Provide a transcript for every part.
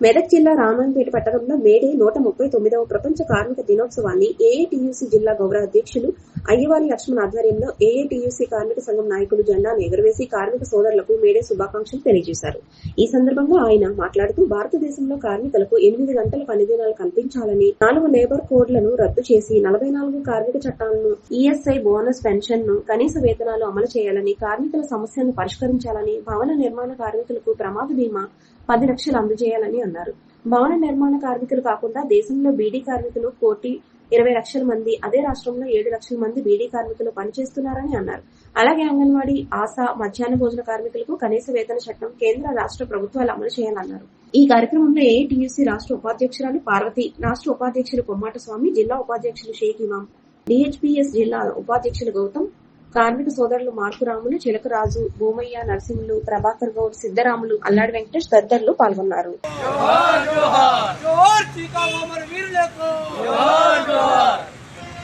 మెదక్ జిల్లా రామాయంపేట పట్టణంలో మేడే నూట ముప్పై తొమ్మిదవ ప్రపంచ కార్మిక దినోత్సవాన్ని ఏఐటియుసి జిల్లా గౌరవ అధ్యక్షులు అయ్యవారి లక్ష్మణ్ ఆధ్వర్యంలో ఏఐటియుసి కార్మిక సంఘం నాయకులు జెండాను ఎగురవేసి కార్మిక సోదరులకు మేడే శుభాకాంక్షలు తెలియజేశారు. ఈ సందర్భంగా ఆయన మాట్లాడుతూ భారతదేశంలో కార్మికులకు ఎనిమిది గంటల పనిదినాలు కల్పించాలని నాలుగు లేబర్ కోడ్లను రద్దు చేసి నలభై నాలుగు కార్మిక చట్టాలను ఈఎస్ఐ బోనస్ పెన్షన్ను కనీస వేతనాలు అమలు చేయాలని కార్మికుల సమస్యలను పరిష్కరించాలని భవన నిర్మాణ కార్మికులకు ప్రమాద బీమా పది లక్షలు అందజేయాలని అన్నారు. భవన నిర్మాణ కార్మికులు కాకుండా దేశంలో బీడీ కార్మికులు కోటి ఇరవై లక్షల మంది అదే రాష్ట్రంలో ఏడు లక్షల మంది బీడీ కార్మికులు పనిచేస్తున్నారని అన్నారు. అలాగే అంగన్వాడీ ఆశా మధ్యాహ్న భోజన కార్మికులకు కనీస వేతన చట్టం కేంద్ర రాష్ట్ర ప్రభుత్వాలు అమలు చేయాలన్నారు. ఈ కార్యక్రమంలో ఏఐటీయూసీ రాష్ట్ర ఉపాధ్యక్షురాలు పార్వతి రాష్ట్ర ఉపాధ్యక్షులు కొమ్మాట స్వామి జిల్లా ఉపాధ్యక్షులు షేక్ ఇమాం డిహెచ్పిఎస్ జిల్లా ఉపాధ్యక్షులు గౌతమ్ కార్మిక సోదరులు మార్కురాములు చిలకరాజు భూమయ్య నరసింహులు ప్రభాకర్ గౌడ్ సిద్దరాములు అల్లాడి వెంకటేష్ తదితరులు పాల్గొన్నారు.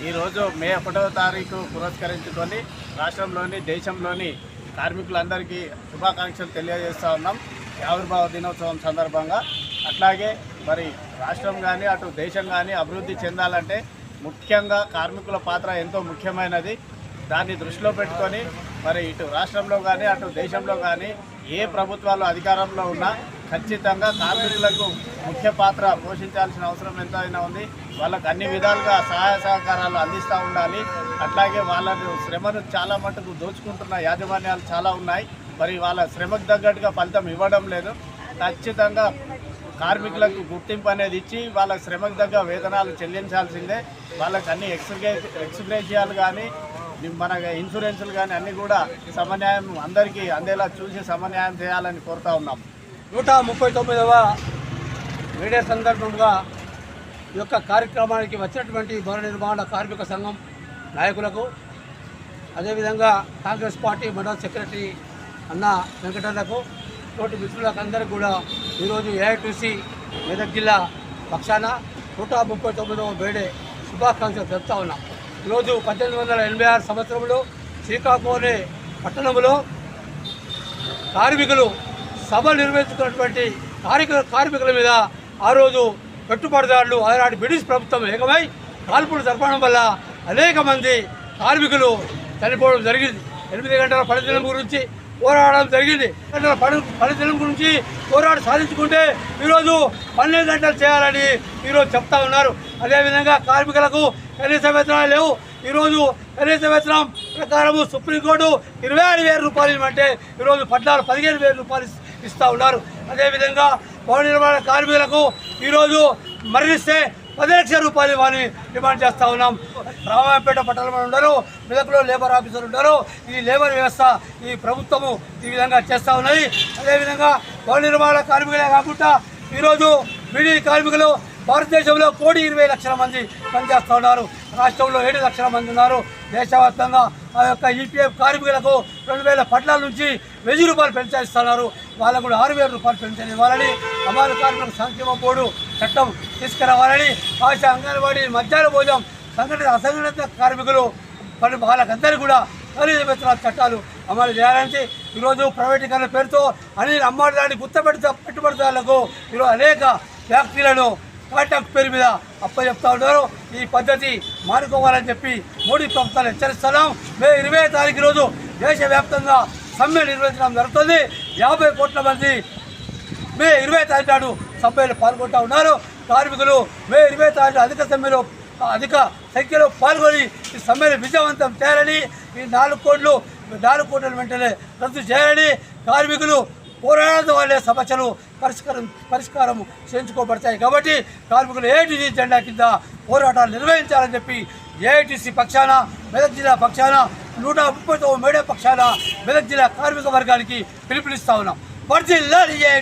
ఈరోజు మే ఒకటవ తారీఖు పురస్కరించుకొని రాష్ట్రంలోని దేశంలోని కార్మికులందరికీ శుభాకాంక్షలు తెలియజేస్తా ఉన్నాం. ఆవిర్భావ దినోత్సవం సందర్భంగా. అట్లాగే మరి రాష్ట్రం కానీ అటు దేశం కానీ అభివృద్ధి చెందాలంటే ముఖ్యంగా కార్మికుల పాత్ర ఎంతో ముఖ్యమైనది. దాన్ని దృష్టిలో పెట్టుకొని మరి ఇటు రాష్ట్రంలో కానీ అటు దేశంలో కానీ ఏ ప్రభుత్వాలు అధికారంలో ఉన్నా ఖచ్చితంగా కార్మికులకు ముఖ్య పాత్ర పోషించాల్సిన అవసరం ఎంతైనా ఉంది. వాళ్ళకు అన్ని విధాలుగా సహాయ సహకారాలు అందిస్తూ ఉండాలి. అట్లాగే వాళ్ళ శ్రమను చాలా మటుకు దోచుకుంటున్న యాజమాన్యాలు చాలా ఉన్నాయి. మరి వాళ్ళ శ్రమకు తగ్గట్టుగా ఫలితం ఇవ్వడం లేదు. ఖచ్చితంగా కార్మికులకు గుర్తింపు అనేది ఇచ్చి వాళ్ళ శ్రమకు తగ్గ వేతనాలు చెల్లించాల్సిందే. వాళ్ళకి అన్ని ఎక్స్గ్రే ఎక్స్గ్రేషియాలు కానీ మన ఇన్సూరెన్సులు కానీ అన్నీ కూడా సమన్యాయం అందరికీ అందేలా చూసి సమన్యాయం చేయాలని కోరుతా ఉన్నాం. నూట ముప్పై తొమ్మిదవ మీడియా సందర్భంగా ఈ యొక్క కార్యక్రమానికి వచ్చినటువంటి భవన నిర్మాణ కార్మిక సంఘం నాయకులకు అదేవిధంగా కాంగ్రెస్ పార్టీ మండల సెక్రటరీ అన్న వెంకటన్నకు తోటి మిత్రులకు అందరికీ కూడా ఈరోజు ఏఐటీసీ మెదక్ జిల్లా పక్షాన నూట ముప్పై తొమ్మిదవ బేడే శుభాకాంక్షలు తెలుపుతా ఉన్నాం. ఈరోజు పద్దెనిమిది వందల ఎనభై ఆరు సంవత్సరంలో శ్రీకాకుళం పట్టణంలో కార్మికులు సభ నిర్వహించుకున్నటువంటి కార్మిక కార్మికుల మీద ఆ రోజు పెట్టుబడిదారులు ఆనాటి బ్రిటిష్ ప్రభుత్వం ఏకమై కాల్పులు జరపడం వల్ల అనేక మంది కార్మికులు చనిపోవడం జరిగింది. ఎనిమిది గంటల పనిదినం గురించి పోరాడడం జరిగింది. గంటల పని పనిదినం గురించి పోరాటం సాధించుకుంటే ఈరోజు పన్నెండు గంటలు చేయాలని ఈరోజు చెప్తా ఉన్నారు. అదేవిధంగా కార్మికులకు కనీస వేతనాలు లేవు ఈరోజు కనీస వేతనం ప్రకారము సుప్రీంకోర్టు ఇరవై ఆరు వేల రూపాయలు ఇవ్వమంటే ఈరోజు పద్నాలుగు పదిహేను వేల రూపాయలు ఇస్తూ ఉన్నారు. అదేవిధంగా భవన నిర్మాణ కార్మికులకు ఈరోజు మరణిస్తే పది లక్షల రూపాయలు ఇవ్వాలని డిమాండ్ చేస్తూ ఉన్నాం. రామాయపేట పట్టణంలో ఉండరు మెదకులో లేబర్ ఆఫీసర్ ఉండరు. ఈ లేబర్ వ్యవస్థ ఈ ప్రభుత్వము ఈ విధంగా చేస్తూ ఉన్నది. అదేవిధంగా భవన నిర్మాణ కార్మికులే కాకుండా ఈరోజు బీడీ కార్మికులు భారతదేశంలో కోటి ఇరవై లక్షల మంది పనిచేస్తూ ఉన్నారు. రాష్ట్రంలో ఏడు లక్షల మంది ఉన్నారు. దేశవ్యాప్తంగా ఆ యొక్క ఈపీఎఫ్ కార్మికులకు రెండు వేల పట్ల నుంచి వెయ్యి రూపాయలు పెంచేస్తున్నారు వాళ్ళకు కూడా ఆరు వేల రూపాయలు పెన్షన్ ఇవ్వాలని అమలు కార్మికుల సంక్షేమ బోర్డు చట్టం తీసుకురావాలని ఆశ అంగన్వాడీ మధ్యాహ్న భోజనం సంఘటిత అసంఘటిత కార్మికులు పని వాళ్ళకందరూ కూడా ఖరీదు వేతనాల చట్టాలు అమలు చేయాలంటే ఈరోజు ప్రైవేటీకరణ పేరుతో అనిల్ అమ్మాడి గుర్తపెట్టు పెట్టుబడిదారులకు ఈరోజు అనేక ఫ్యాక్టరీలను కాంట్రాక్ట్ పేరు మీద అప్పచెప్తా ఉన్నారు. ఈ పద్ధతి మానుకోవాలని చెప్పి మోడీ ప్రభుత్వాన్ని హెచ్చరిస్తున్నాం. మే ఇరవై తారీఖు రోజు దేశవ్యాప్తంగా సమ్మె నిర్వహించడం జరుగుతుంది. యాభై కోట్ల మంది మే ఇరవై తారీఖు నాడు సమ్మెలో పాల్గొంటూ ఉన్నారు. కార్మికులు మే ఇరవై తారీఖు అధిక సమ్మెలో అధిక సంఖ్యలో పాల్గొని ఈ సమ్మెను విజయవంతం చేయాలని ఈ నాలుగు కోట్లు నాలుగు కోట్ల వెంటనే రద్దు చేయాలని కార్మికులు పోరాడడం వల్లే సమస్యలు పరిష్కారం పరిష్కారం చేయించుకోబడతాయి. కాబట్టి కార్మికులు ఏటీసీ జెండా కింద పోరాటాలు నిర్వహించాలని చెప్పి ఏఐటీసీ పక్షాన మెదక్ జిల్లా పక్షాన నూట ముప్పై తొమ్మిది మేడే పక్షాన మెదక్ జిల్లా కార్మిక వర్గానికి పిలుపునిస్తా ఉన్నాం. వర్జిల్లాలి